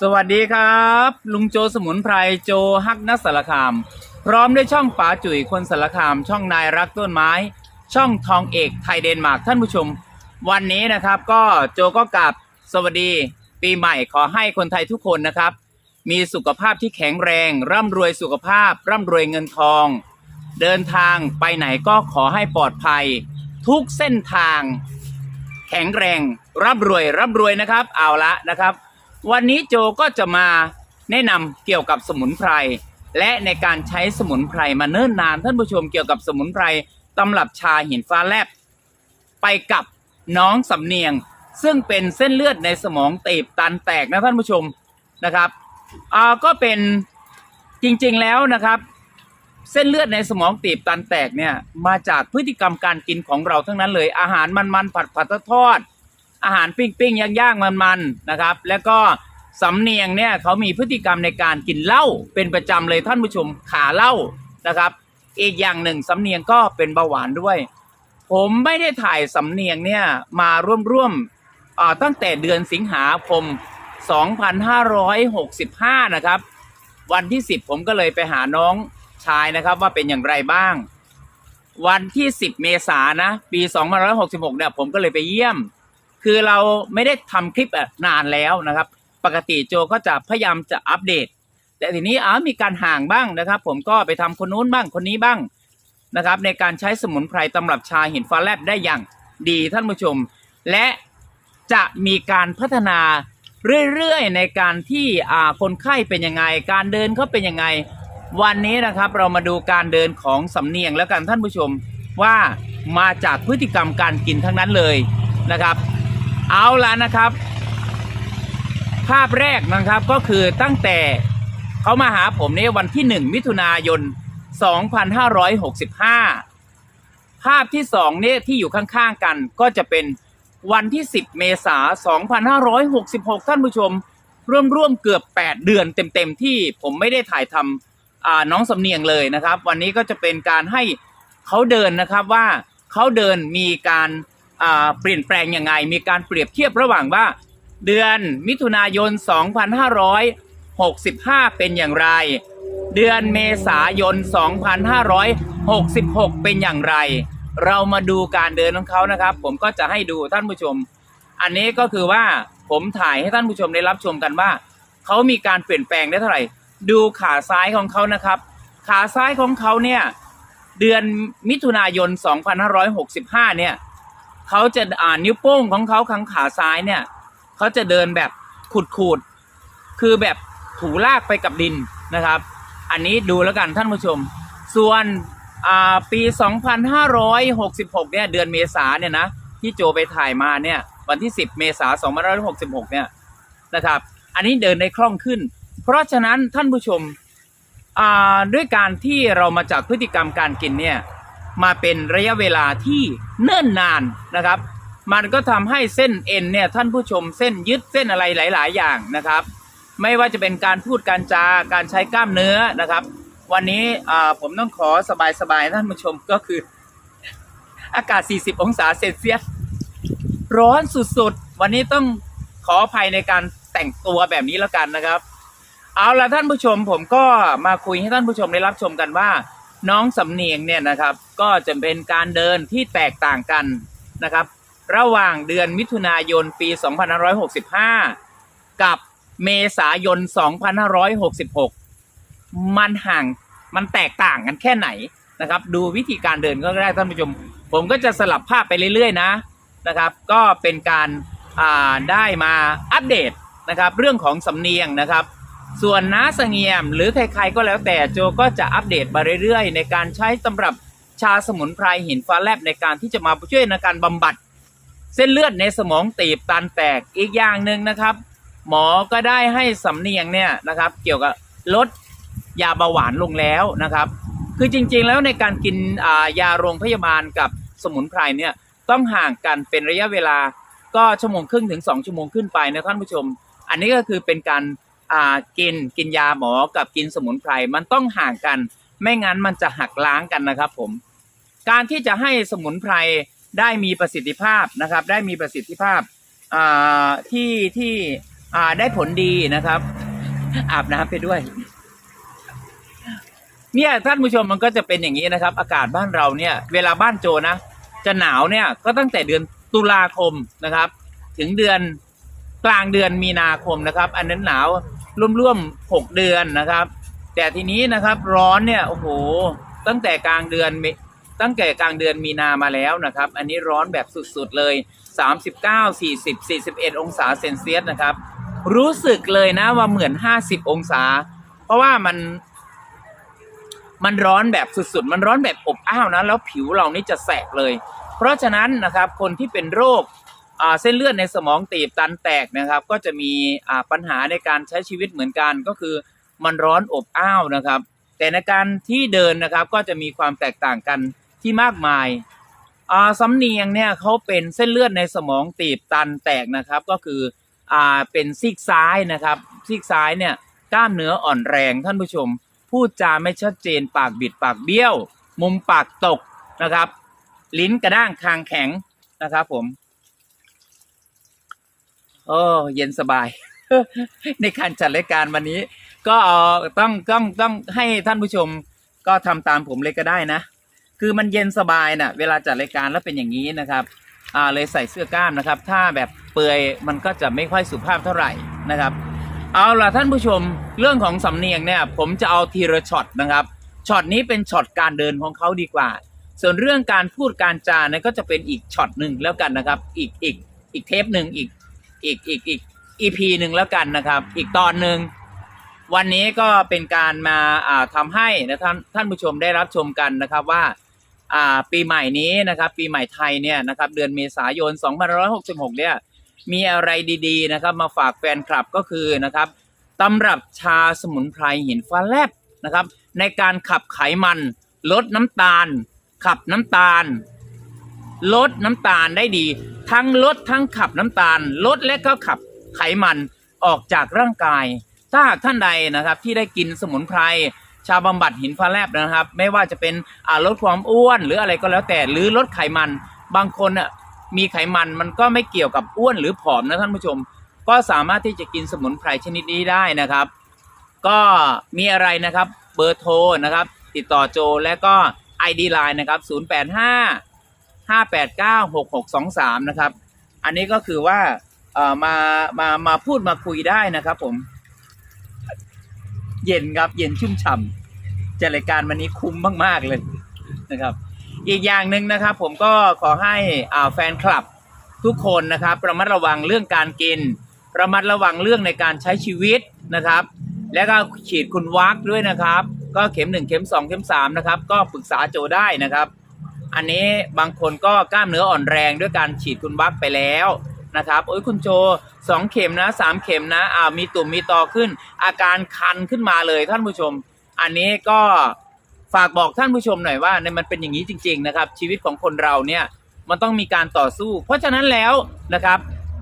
สวัสดีครับ ลุงโจสมุนไพรโจฮักนัสสารคาม พร้อมด้วยช่องป๋าจุ๋ยคนสารคาม ช่องนายรักต้นไม้ ช่องทองเอกไทยเดนมาร์กท่านผู้ชม วันนี้นะครับก็โจก็กลับสวัสดี ปีใหม่ขอให้คนไทยทุกคนนะครับ มีสุขภาพที่แข็งแรง ร่ำรวยสุขภาพ ร่ำรวยเงินทอง เดินทางไปไหนก็ขอให้ปลอดภัย ทุกเส้นทาง แข็งแรง ร่ำรวยร่ำรวยนะครับ เอาละนะครับ วันนี้โจก็จะมาแนะนำเกี่ยวกับสมุนไพร และในการใช้สมุนไพรมาเนิ่นนานท่านผู้ชมเกี่ยวกับสมุนไพรตำรับชาหินฟ้าแลบ ไปกับน้องสำเนียง ซึ่งเป็นเส้นเลือดในสมองตีบตันแตกนะท่านผู้ชมนะครับอ่าก็เป็นจริงๆแล้วนะครับ เส้นเลือดในสมองตีบตันแตกเนี่ยมาจากพฤติกรรมการกินของเราทั้งนั้นเลยอาหารมันๆผัดผัดทอด อาหารปิ้งปิ้งย่างย่างๆมันๆนะครับ แล้วก็สำเนียงเนี่ยเขามีพฤติกรรมในการกินเหล้าเป็นประจำเลยท่านผู้ชมขาเหล้านะครับ อีกอย่างหนึ่งสำเนียงก็เป็นเบาหวานด้วย ผมไม่ได้ถ่ายสำเนียงเนี่ยมาร่วมๆตั้งแต่เดือนสิงหาคม 2565 นะครับ วันที่ 10 ผมก็เลยไปหาน้องชายนะครับว่าเป็นอย่างไรบ้าง วันที่ 10 เมษานนะปี 2566 เนี่ยผมก็เลยไปเยี่ยม คือเราไม่ได้ทำคลิปนานแล้วนะครับ ปกติโจก็จะพยายามจะอัปเดต แต่ทีนี้อ้ามีการห่างบ้างนะครับ ผมก็ไปทำคนนู้นบ้างคนนี้บ้างนะครับ ในการใช้สมุนไพรตำรับชาหินฟ้าแลบได้อย่างดีท่านผู้ชม และจะมีการพัฒนาเรื่อยๆ ในการที่คนไข้เป็นยังไง การเดินเขาเป็นยังไง วันนี้นะครับเรามาดูการเดินของสำเนียงแล้วกันท่านผู้ชมว่ามาจากพฤติกรรมการกินทั้งนั้นเลยนะครับ เอาละนะครับ ภาพแรกนะครับก็คือตั้งแต่เขามาหาผมในวันที่1มิถุนายน 2565 ภาพที่2เนี่ยที่อยู่ข้างๆกันก็จะเป็นวันที่ 10 เมษายน 2566 ท่านผู้ชมร่วมๆเกือบ 8 เดือนเต็มๆที่ผมไม่ได้ถ่ายทำน้องสำเนียงเลยนะครับ วันนี้ก็จะเป็นการให้เขาเดินนะครับว่าเขาเดินมีการ เปลี่ยนแปลงยังไง มีการเปรียบเทียบระหว่างว่า เดือนมิถุนายน 2565 เป็นอย่างไร เดือนเมษายน 2566 เป็นอย่างไร เรามาดูการเดินของเขานะครับ ผมก็จะให้ดูท่านผู้ชม อันนี้ก็คือว่าผมถ่ายให้ท่านผู้ชมได้รับชมกันว่า เขามีการเปลี่ยนแปลงได้เท่าไหร่ ดูขาซ้ายของเขานะครับ ขาซ้ายของเขาเนี่ยเดือนมิถุนายน 2565 เนี่ย เขาจะอ่านนิ้วโป้งของเขาข้างขาซ้ายเนี่ยเขาจะเดินแบบขูดๆคือแบบถูลากไปกับดินนะครับ อันนี้ดูแล้วกันท่านผู้ชม ส่วนอ่าปี 2566 เนี่ยเดือนเมษาเนี่ยนะที่โจไปถ่ายมาเนี่ยวันที่ 10 เมษายน2566 เนี่ยนะครับ อันนี้เดินได้คล่องขึ้น เพราะฉะนั้นท่านผู้ชมด้วยการที่เรามาจากพฤติกรรมการกินเนี่ย มาเป็นระยะเวลาที่เนิ่นนานนะครับ มันก็ทำให้เส้นเอ็นเนี่ยท่านผู้ชมเส้นยึดเส้นอะไรหลาย ๆ อย่างนะครับ ไม่ว่าจะเป็นการพูดการจาการใช้กล้ามเนื้อนะครับ วันนี้ผมต้องขอสบาย ๆ ท่านผู้ชมก็คือ อากาศ 40 องศาเซลเซียสร้อนสุด ๆ วันนี้ต้องขออภัยในการแต่งตัวแบบนี้แล้วกันนะครับ เอาละท่านผู้ชมผมก็มาคุยให้ท่านผู้ชมได้รับชมกันว่า น้องสำเนียงเนี่ยนะครับ ก็จะเป็นการเดินที่แตกต่างกันนะครับ ระหว่างเดือนมิถุนายนปี 2565 กับเมษายน 2566 มันห่างมันแตกต่างกันแค่ไหนนะครับ ดูวิธีการเดินก็ได้ท่านผู้ชม ผมก็จะสลับภาพไปเรื่อยๆนะนะครับ ก็เป็นการอ่าได้มาอัปเดตนะครับ เรื่องของสำเนียงนะครับ ส่วนน้าเสงี่ยมหรือใครๆก็แล้วแต่โจก็จะอัปเดตมาเรื่อยๆ ในการใช้สำหรับชาสมุนไพรหินฟ้าแลบในการที่จะมาช่วยในการบำบัด เส้นเลือดในสมองตีบตันแตกอีกอย่างหนึ่งนะครับ หมอก็ได้ให้สำเนียงเนี่ยนะครับ เกี่ยวกับลดยาเบาหวานลงแล้วนะครับ คือจริงๆแล้วในการกินายาโรงพยาบาลกับสมุนไพรเนี่ยต้องห่างกันเป็นระยะเวลาก็ชั่วโมงครึ่งถึง 2 ชั่วโมงขึ้นไปนะท่านผู้ชม อันนี้ก็คือเป็นการ กินกินยาหมอกับกินสมุนไพรมันต้องห่างกัน ไม่งั้นมันจะหักล้างกันนะครับผม การที่จะให้สมุนไพรได้มีประสิทธิภาพนะครับ ได้มีประสิทธิภาพาที่ที่ได้ผลดีนะครับ อาบน้ำไปด้วยเนี่ยท่านผู้ชมมันก็จะเป็นอย่างนี้นะครับ อากาศบ้านเราเนี่ย เวลาบ้านโจนะ จะหนาวเนี่ยก็ตั้งแต่เดือนตุลาคมนะครับ ถึงเดือนกลางเดือนมีนาคมนะครับ อันนั้นหนาว ร่วมๆหกเดือนนะครับ แต่ทีนี้นะครับร้อนเนี่ยโอ้โหตั้งแต่กลางเดือนตั้งแต่กลางเดือนมีนามาแล้วนะครับ อันนี้ร้อนแบบสุดๆเลย 39 40 41 องศาเซนเซียสนะครับ รู้สึกเลยนะว่าเหมือน 50 องศา เพราะว่ามันมันร้อนแบบสุดๆ มันร้อนแบบอบอ้าวนะ แล้วผิวเรานี่จะแสบเลย เพราะฉะนั้นนะครับ คนที่เป็นโรค เส้นเลือดในสมองตีบตันแตกนะครับ ก็จะมีปัญหาในการใช้ชีวิตเหมือนกัน ก็คือมันร้อนอบอ้าวนะครับ แต่ในการที่เดินนะครับก็จะมีความแตกต่างกันที่มากมายาสำเนียงเนี่ยเขาเป็นเส้นเลือดในสมองตีบตันแตกนะครับ ก็คืออ่าเป็นซีกซ้ายนะครับซีกซ้ายเนี่ยกล้ามเนื้ออ่อนแรงท่านผู้ชม พูดจาไม่ชัดเจนปากบิดปากเบี้ยว มุมปากตกนะครับ ลิ้นกระด้างคางแข็งนะครับผม โอ้เย็นสบาย ในการจัดรายการวันนี้ ก็ต้องต้องต้องให้ท่านผู้ชมก็ทำตามผมเลยก็ได้นะ คือมันเย็นสบายนะ่ะ เวลาจัดรายการแล้วเป็นอย่างนี้นะครับอ่าเลยใส่เสื้อกล้ามนะครับ ถ้าแบบเปลือยมันก็จะไม่ค่อยสุภาพเท่าไหร่นะครับ เอาล่ะท่านผู้ชมเรื่องของสำเนียงเนี่ย ผมจะเอาทีละช็อตนะครับช็อตนี้เป็นช็อตการเดินของเขาดีกว่า ส่วนเรื่องการพูดการจาเนี่ยก็จะเป็นอีกช็อตหนึ่งแล้วกันนะครับ อีกอีกอีกเทปหนึ่งอีก อีกอีกอีกอีพีหนึ่งแล้วกันนะครับ อีกตอนหนึ่งวันนี้ก็เป็นการมาอ่าทำให้นะท่านท่านผู้ชมได้รับชมกันนะครับว่าอ่าปีใหม่นี้นะครับ ปีใหม่ไทยเนี่ยนะครับ เดือนเมษายน2566 เนี่ย มีอะไรดีๆนะครับ มาฝากแฟนคลับก็คือนะครับตำรับชาสมุนไพรหินฟ้าแลบนะครับ ในการขับไขมัน ลดน้ำตาล ขับน้ำตาล ลดน้ำตาลได้ดี ทั้งลดทั้งขับน้ำตาล ลดและก็ขับไขมันออกจากร่างกาย ถ้าหากท่านใดนะครับที่ได้กินสมุนไพรชาบำบัดหินฟ้าแลบนะครับ ไม่ว่าจะเป็นลดความอ้วนหรืออะไรก็แล้วแต่ หรือลดไขมัน บางคนอะมีไขมันมันก็ไม่เกี่ยวกับอ้วนหรือผอมนะท่านผู้ชม ก็สามารถที่จะกินสมุนไพรชนิดนี้ได้นะครับ ก็มีอะไรนะครับเบอร์โทรนะครับ ติดต่อโจและก็ ID Line นะครับ 085 589 6623 นะครับ อันนี้ก็คือว่าเอ่อมามามาพูดมาคุยได้นะครับผม เย็นครับ เย็นชุ่มฉ่ำจัดรายการวันนี้คุ้มมากๆเลยนะครับ อีกอย่างหนึ่งนะครับ ผมก็ขอให้อ่าแฟนคลับทุกคนนะครับระมัดระวังเรื่องการกิน ระมัดระวังเรื่องในการใช้ชีวิตนะครับ แล้วก็ฉีดคุณวัคด้วยนะครับ ก็เข็มหนึ่งเข็มสองเข็มสามนะครับ ก็ปรึกษาโจได้นะครับ อันนี้บางคนก็กล้ามเนื้ออ่อนแรงด้วยการฉีดคุณวัคไปแล้วนะครับโอ้ยคุณโจสองเข็มนะสามเข็มนะอ่ามีตุ่มมีตอขึ้น อาการคันขึ้นมาเลยท่านผู้ชม อันนี้ก็ฝากบอกท่านผู้ชมหน่อยว่าเนี่ยมันเป็นอย่างนี้จริง ๆนะครับ ชีวิตของคนเราเนี่ยมันต้องมีการต่อสู้ เพราะฉะนั้นแล้วนะครับ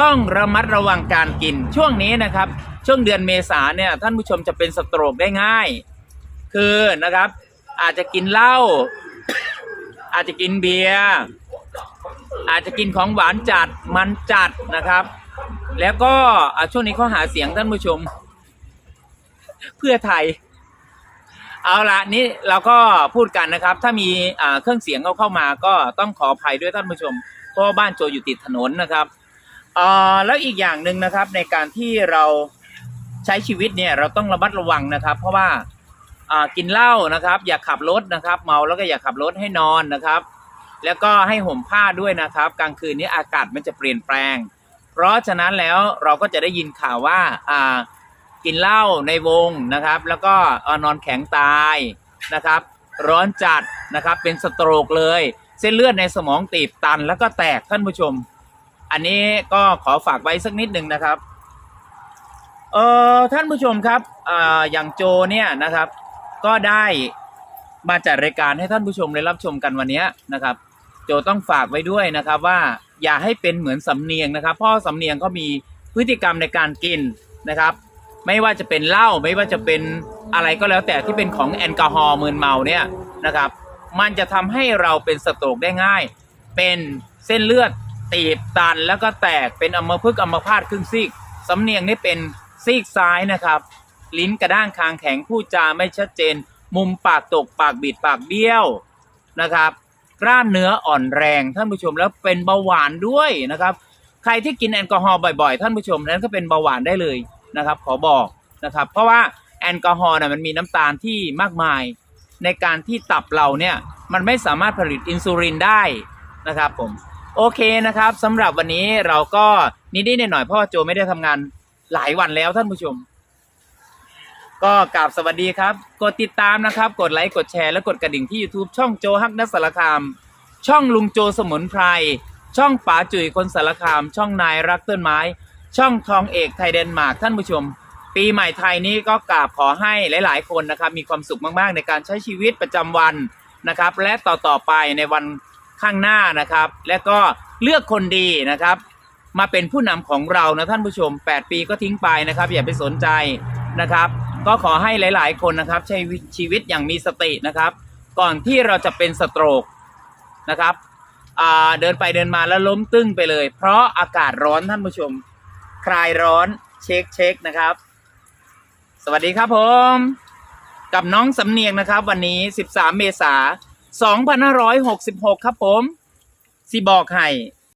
ต้องระมัดระวังการกินช่วงนี้นะครับ ช่วงเดือนเมษาเนี่ยท่านผู้ชมจะเป็นสโตรกได้ง่าย คือนะครับอาจจะกินเหล้า อาจจะกินเบียร์อาจจะกินของหวานจัดมันจัดนะครับ แล้วก็ช่วงนี้เขาหาเสียงท่านผู้ชม เพื่อไทย เอาละนี่เราก็พูดกันนะครับ ถ้ามีเครื่องเสียงเขาเข้ามา ก็ต้องขออภัยด้วยท่านผู้ชมเพราะว่าบ้านโจอยู่ติดถนนนะครับแล้วอีกอย่างหนึ่งนะครับในการที่เราใช้ชีวิตเนี่ยเราต้องระมัดระวังนะครับ เพราะว่า กินเหล้านะครับ อย่าขับรถนะครับ เมาแล้วก็อย่าขับรถให้นอนนะครับ แล้วก็ให้ห่มผ้าด้วยนะครับ กลางคืนนี้อากาศมันจะเปลี่ยนแปลง เพราะฉะนั้นแล้วเราก็จะได้ยินข่าวว่าอ่ากินเหล้าในวงนะครับ แล้วก็อนอนแข็งตายนะครับ ร้อนจัดนะครับเป็นสโตรกเลย เส้นเลือดในสมองตีบตันแล้วก็แตกท่านผู้ชม อันนี้ก็ขอฝากไว้สักนิดหนึ่งนะครับเออท่านผู้ชมครับออย่างโจเนี่ยนะครับ ก็ได้มาจัดรายการให้ท่านผู้ชมได้รับชมกันวันนี้นะครับ โจต้องฝากไว้ด้วยนะครับว่าอย่าให้เป็นเหมือนสำเนียงนะครับพราะสำเนียงก็มีพฤติกรรมในการกินนะครับ ไม่ว่าจะเป็นเหล้าไม่ว่าจะเป็นอะไรก็แล้วแต่ที่เป็นของแอลกอฮอล์มึนเมาเนี่ยนะครับ มันจะทำให้เราเป็นสโตรกได้ง่าย เป็นเส้นเลือดตีบตันแล้วก็แตกเป็นอัมพฤกษ์อัมพาตครึ่งซีกสำเนียงนี่เป็นซีกซ้ายนะครับ ลิ้นกระด้างคางแข็งพูดจาไม่ชัดเจน มุมปากตกปากบิดปากเบี้ยวนะครับกล้ามเนื้ออ่อนแรงท่านผู้ชมแล้วเป็นเบาหวานด้วยนะครับ ใครที่กินแอลกอฮอล์บ่อยๆ ท่านผู้ชมนั้นก็เป็นเบาหวานได้เลยนะครับ ขอบอกนะครับ เพราะว่าแอลกอฮอล์น่ะมันมีน้ำตาลที่มากมาย ในการที่ตับเราเนี่ยมันไม่สามารถผลิตอินซูลินได้นะครับผมโอเคนะครับสำหรับวันนี้เราก็นิดๆหน่อยๆเพราะว่าโจไม่ได้ทำงานหลายวันแล้วท่านผู้ชม ก็กราบสวัสดีครับ กดติดตามนะครับ กดไลค์กดแชร์และกดกระดิ่งที่ YouTube ช่องโจฮักนัสสารคาม ช่องลุงโจสมุนไพรช่องป๋าจุ๋ยคนสารคาม ช่องนายรักต้นไม้ ช่องทองเอกไทยเดนมาร์กท่านผู้ชม ปีใหม่ไทยนี้ก็กราบขอให้หลาย ๆ คนนะครับ มีความสุขมาก ๆ ในการใช้ชีวิตประจำวันนะครับ และต่อ ๆ ไปในวันข้างหน้านะครับ และก็เลือกคนดีนะครับ มาเป็นผู้นำของเรานะท่านผู้ชม 8 ปีก็ทิ้งไปนะครับ อย่าไปสนใจนะครับ ก็ขอให้หลาย ๆ คนนะครับ ใช้ชีวิตอย่างมีสตินะครับ ก่อนที่เราจะเป็นสโตรกนะครับเดินไปเดินมาแล้วล้มตึ้งไปเลย เพราะอากาศร้อนท่านผู้ชม คลายร้อนเช็คเช็คนะครับ สวัสดีครับผม กับน้องสำเนียงนะครับ วันนี้ 13 เมษายน2566 ครับผมสิบอกให้